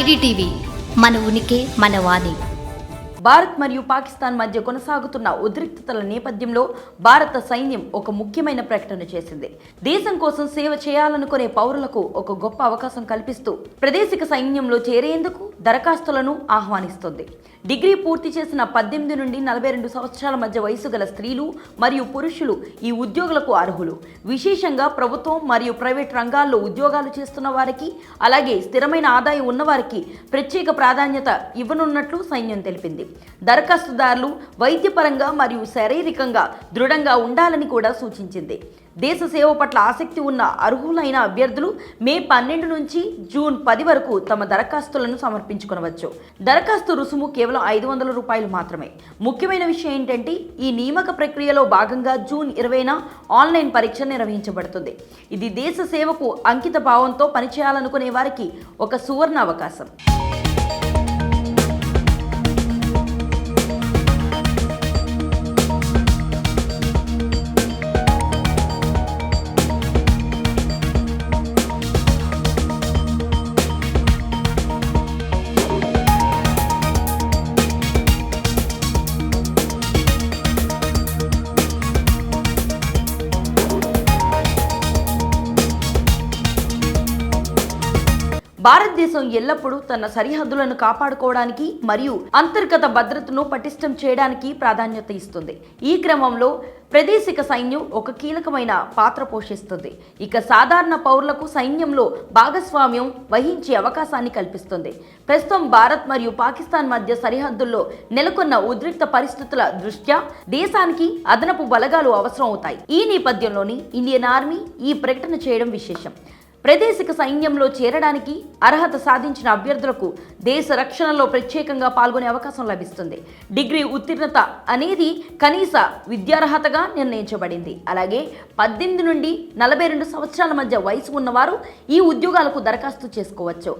IDTV మన ఉనికి మన వాణి. భారత్ మరియు పాకిస్తాన్ మధ్య కొనసాగుతున్న ఉద్రిక్తతల నేపథ్యంలో భారత సైన్యం ఒక ముఖ్యమైన ప్రకటన చేసింది. దేశం కోసం సేవ చేయాలనుకునే పౌరులకు ఒక గొప్ప అవకాశం కల్పిస్తూ ప్రదేశిక సైన్యంలో చేరేందుకు దరఖాస్తులను ఆహ్వానిస్తుంది. డిగ్రీ పూర్తి చేసిన పద్దెనిమిది నుండి నలభై రెండు సంవత్సరాల మధ్య వయసు గల స్త్రీలు మరియు పురుషులు ఈ ఉద్యోగులకు అర్హులు. విశేషంగా ప్రభుత్వం మరియు ప్రైవేట్ రంగాల్లో ఉద్యోగాలు చేస్తున్న వారికి అలాగే స్థిరమైన ఆదాయం ఉన్నవారికి ప్రత్యేక ప్రాధాన్యత ఇవ్వనున్నట్లు సైన్యం తెలిపింది. దరఖాస్తుదారులు వైద్యపరంగా మరియు శారీరకంగా దృఢంగా ఉండాలని కూడా సూచించింది. దేశ సేవ పట్ల ఆసక్తి ఉన్న అర్హులైన అభ్యర్థులు మే పన్నెండు నుంచి జూన్ పది వరకు తమ దరఖాస్తులను సమర్పించుకోవచ్చు దరఖాస్తు రుసుము కేవలం ఐదు వందల రూపాయలు మాత్రమే. ముఖ్యమైన విషయం ఏంటంటే ఈ నియామక ప్రక్రియలో భాగంగా జూన్ ఇరవైన ఆన్లైన్ పరీక్ష నిర్వహించబడుతుంది. ఇది దేశ సేవకు అంకిత భావంతో పనిచేయాలనుకునే వారికి ఒక సువర్ణ అవకాశం భారతదేశం ఎల్లప్పుడూ తన సరిహద్దులను కాపాడుకోవడానికి మరియు అంతర్గత భద్రతను పటిష్టం చేయడానికి ప్రాధాన్యత ఇస్తుంది. ఈ క్రమంలో ప్రదేశిక సైన్యం ఒక కీలకమైన పాత్ర పోషిస్తుంది. ఇక సాధారణ పౌరులకు సైన్యంలో భాగస్వామ్యం వహించే అవకాశాన్ని కల్పిస్తుంది. ప్రస్తుతం భారత్ మరియు పాకిస్తాన్ మధ్య సరిహద్దుల్లో నెలకొన్న ఉద్రిక్త పరిస్థితుల దృష్ట్యా దేశానికి అదనపు బలగాలు అవసరం అవుతాయి ఈ నేపథ్యంలోని ఇండియన్ ఆర్మీ ఈ ప్రకటన చేయడం విశేషం. ప్రదేశిక సైన్యంలో చేరడానికి అర్హత సాధించిన అభ్యర్థులకు దేశ రక్షణలో ప్రత్యేకంగా పాల్గొనే అవకాశం లభిస్తుంది. డిగ్రీ ఉత్తీర్ణత అనేది కనీస విద్యార్హతగా నిర్ణయించబడింది. అలాగే పద్దెనిమిది నుండి నలభై రెండు సంవత్సరాల మధ్య వయసు ఉన్నవారు ఈ ఉద్యోగాలకు దరఖాస్తు చేసుకోవచ్చు.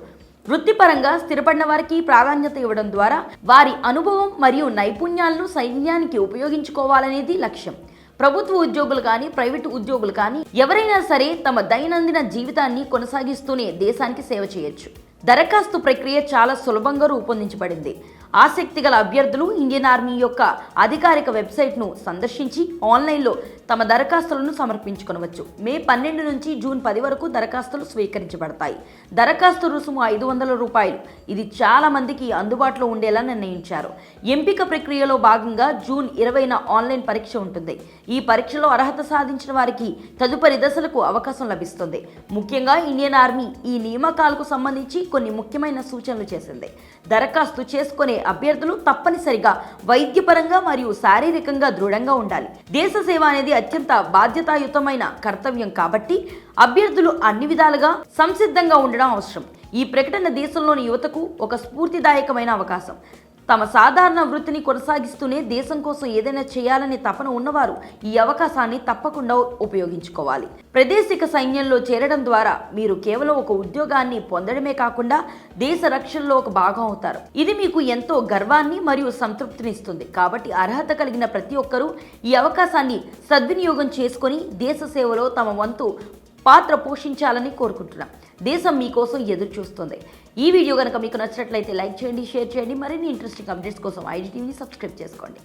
వృత్తిపరంగా స్థిరపడిన వారికి ప్రాధాన్యత ఇవ్వడం ద్వారా వారి అనుభవం మరియు నైపుణ్యాలను సైన్యానికి ఉపయోగించుకోవాలనేది లక్ష్యం. ప్రభుత్వ ఉద్యోగులు కానీ ప్రైవేటు ఉద్యోగులు కానీ ఎవరైనా సరే తమ దైనందిన జీవితాన్ని కొనసాగిస్తూనే దేశానికి సేవ చేయొచ్చు. దరఖాస్తు ప్రక్రియ చాలా సులభంగా రూపొందించబడింది. ఆసక్తి గల అభ్యర్థులు ఇండియన్ ఆర్మీ యొక్క అధికారిక వెబ్సైట్ను సందర్శించి ఆన్లైన్లో తమ దరఖాస్తులను సమర్పించుకొనవచ్చు. మే పన్నెండు నుంచి జూన్ పది వరకు దరఖాస్తులు స్వీకరించబడతాయి. దరఖాస్తు రుసుము ఐదు వందల రూపాయలు. ఇది చాలా మందికి అందుబాటులో ఉండేలా నిర్ణయించారు. ఎంపిక ప్రక్రియలో భాగంగా జూన్ ఇరవైన ఆన్లైన్ పరీక్ష ఉంటుంది. ఈ పరీక్షలో అర్హత సాధించిన వారికి తదుపరి దశలకు అవకాశం లభిస్తుంది. ముఖ్యంగా ఇండియన్ ఆర్మీ ఈ నియామకాలకు సంబంధించి కొన్ని ముఖ్యమైన సూచనలు చేసింది. దరఖాస్తు చేసుకునే అభ్యర్థులు తప్పనిసరిగా వైద్యపరంగా మరియు శారీరకంగా దృఢంగా ఉండాలి. దేశ సేవ అనేది అత్యంత బాధ్యతాయుతమైన కర్తవ్యం కాబట్టి అభ్యర్థులు అన్ని విధాలుగా సంసిద్ధంగా ఉండడం అవసరం. ఈ ప్రకటన దేశంలోని యువతకు ఒక స్ఫూర్తిదాయకమైన అవకాశం. తమ సాధారణ వృత్తిని కొనసాగిస్తూనే దేశం కోసం ఏదైనా చేయాలనే తపన ఉన్నవారు ఈ అవకాశాన్ని తప్పకుండా ఉపయోగించుకోవాలి. ప్రదేశిక సైన్యంలో చేరడం ద్వారా మీరు కేవలం ఒక ఉద్యోగాన్ని పొందడమే కాకుండా దేశ రక్షణలో ఒక భాగం అవుతారు. ఇది మీకు ఎంతో గర్వాన్ని మరియు సంతృప్తినిస్తుంది కాబట్టి అర్హత కలిగిన ప్రతి ఒక్కరూ ఈ అవకాశాన్ని సద్వినియోగం చేసుకొని దేశ సేవలో తమ వంతు పాత్ర పోషించాలని కోరుకుంటున్నాం. దేశం మీకోసం ఎదురు చూస్తుంది ఈ వీడియో కనుక మీకు నచ్చినట్లయితే లైక్ చేయండి షేర్ చేయండి. మరిన్ని ఇంట్రెస్టింగ్ అప్డేట్స్ కోసం ఐడి టీవీని సబ్స్క్రైబ్ చేసుకోండి.